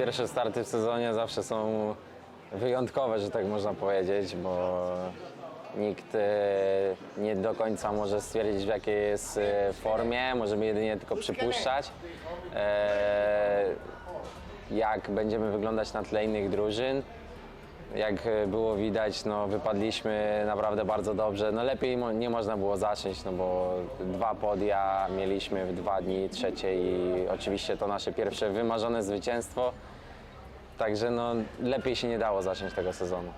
pierwsze starty w sezonie zawsze są wyjątkowe, że tak można powiedzieć, bo nikt e, nie do końca może stwierdzić w jakiej jest e, formie, możemy jedynie tylko przypuszczać. e, Jak będziemy wyglądać na tle innych drużyn. Jak było widać, no, wypadliśmy naprawdę bardzo dobrze. No, lepiej nie można było zacząć, no, bo dwa podia mieliśmy w dwa dni, trzecie i oczywiście to nasze pierwsze wymarzone zwycięstwo. Także no, lepiej się nie dało zacząć tego sezonu.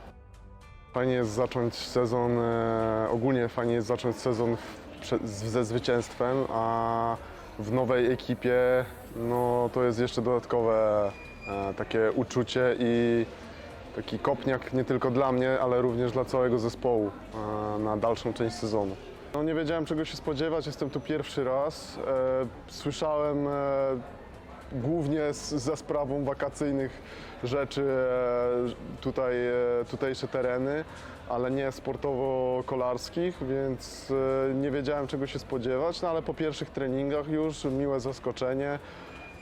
Fajnie jest zacząć sezon, e, ogólnie fajnie jest zacząć sezon w, z, ze zwycięstwem, a w nowej ekipie no, to jest jeszcze dodatkowe e, takie uczucie i taki kopniak nie tylko dla mnie, ale również dla całego zespołu e, na dalszą część sezonu. No, nie wiedziałem czego się spodziewać, jestem tu pierwszy raz. E, słyszałem e, głównie z, za sprawą wakacyjnych rzeczy e, tutaj, e, tutejsze tereny, ale nie sportowo-kolarskich, więc e, nie wiedziałem czego się spodziewać, no ale po pierwszych treningach już miłe zaskoczenie.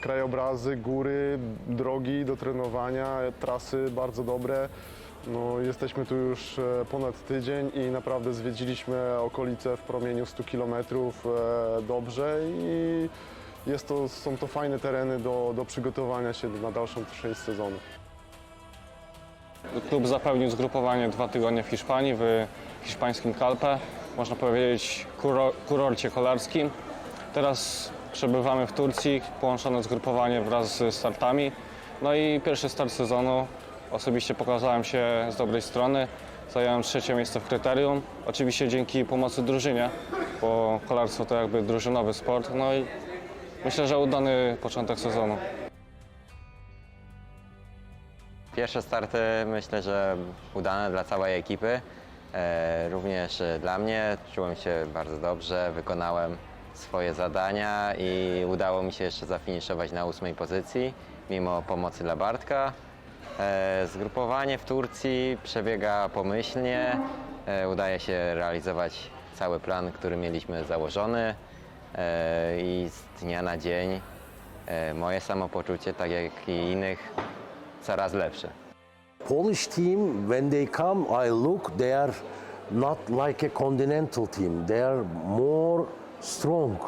Krajobrazy, góry, drogi do trenowania, trasy bardzo dobre. No, jesteśmy tu już ponad tydzień i naprawdę zwiedziliśmy okolice w promieniu 100 km dobrze i jest to, są to fajne tereny do, do przygotowania się na dalszą część sezonu. Klub zapełnił zgrupowanie dwa tygodnie w Hiszpanii, w hiszpańskim Calpe, można powiedzieć kuro, kurorcie kolarskim. Teraz przebywamy w Turcji, połączone zgrupowanie wraz z startami. No i pierwszy start sezonu. Osobiście pokazałem się z dobrej strony. Zająłem trzecie miejsce w kryterium. Oczywiście dzięki pomocy drużynie, bo kolarstwo to jakby drużynowy sport. No i myślę, że udany początek sezonu. Pierwsze starty myślę, że udane dla całej ekipy. E, również dla mnie czułem się bardzo dobrze, wykonałem swoje zadania i udało mi się jeszcze zafiniszować na ósmej pozycji, mimo pomocy dla Bartka. E, zgrupowanie w Turcji przebiega pomyślnie, e, udaje się realizować cały plan, który mieliśmy założony i z dnia na dzień e, moje samopoczucie, tak jak i innych, coraz lepsze. Polish team, when they come, I look, they are not like a continental team. They are more strong.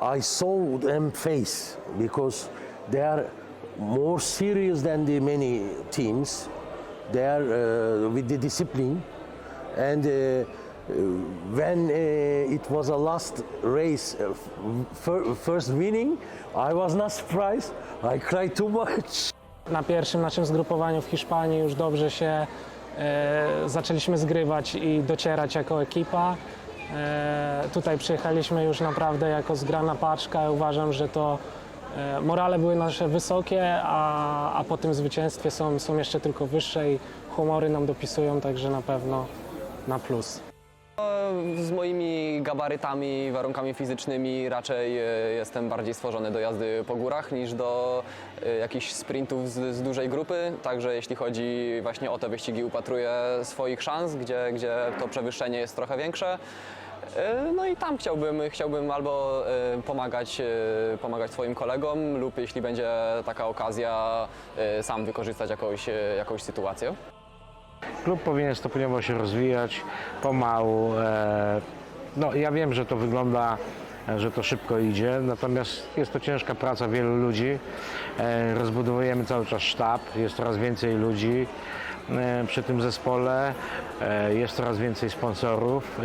I saw them face because they are more serious than the many teams. They are uh, with the discipline. And uh, when uh, it was a last race, uh, first winning, I was not surprised. I cried too much. Na pierwszym naszym zgrupowaniu w Hiszpanii już dobrze się e, zaczęliśmy zgrywać i docierać jako ekipa. E, tutaj przyjechaliśmy już naprawdę jako zgrana paczka. Uważam, że to e, morale były nasze wysokie, a, a po tym zwycięstwie są, są jeszcze tylko wyższe i humory nam dopisują, także na pewno na plus. Z moimi gabarytami, warunkami fizycznymi raczej e, jestem bardziej stworzony do jazdy po górach niż do e, jakichś sprintów z, z dużej grupy. Także jeśli chodzi właśnie o te wyścigi, upatruję swoich szans, gdzie, gdzie to przewyższenie jest trochę większe. E, No i tam chciałbym, chciałbym albo pomagać, pomagać swoim kolegom lub jeśli będzie taka okazja, sam wykorzystać jakąś, jakąś sytuację. Klub powinien stopniowo się rozwijać, pomału. E, no, ja wiem, że to wygląda, że to szybko idzie, natomiast jest to ciężka praca wielu ludzi. E, rozbudowujemy cały czas sztab, jest coraz więcej ludzi e, przy tym zespole, jest coraz więcej sponsorów,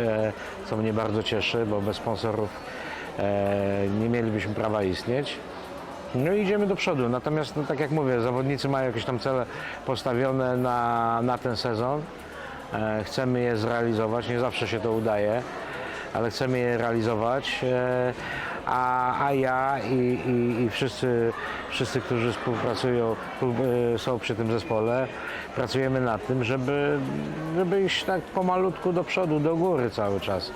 co mnie bardzo cieszy, bo bez sponsorów nie mielibyśmy prawa istnieć. No i idziemy do przodu. Natomiast, no, tak jak mówię, zawodnicy mają jakieś tam cele postawione na, na ten sezon. E, chcemy je zrealizować. Nie zawsze się to udaje, ale chcemy je realizować. E, a, a ja i, i, i wszyscy, wszyscy, którzy współpracują, współ- e, są przy tym zespole, pracujemy nad tym, żeby, żeby iść tak pomalutku do przodu, do góry cały czas.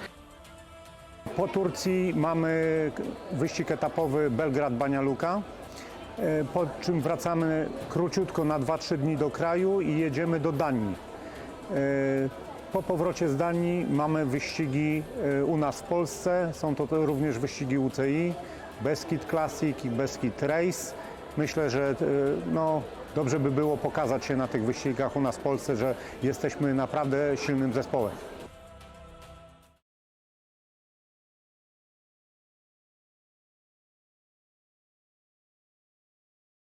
Po Turcji mamy wyścig etapowy Belgrad-Bania Luka, e, po czym wracamy króciutko na 2-3 dni do kraju i jedziemy do Danii. E, Po powrocie z Danii mamy wyścigi e, u nas w Polsce, są to również wyścigi UCI, Beskid Classic i Beskid Race myślę, że no, dobrze by było pokazać się na tych wyścigach u nas w Polsce, że jesteśmy naprawdę silnym zespołem.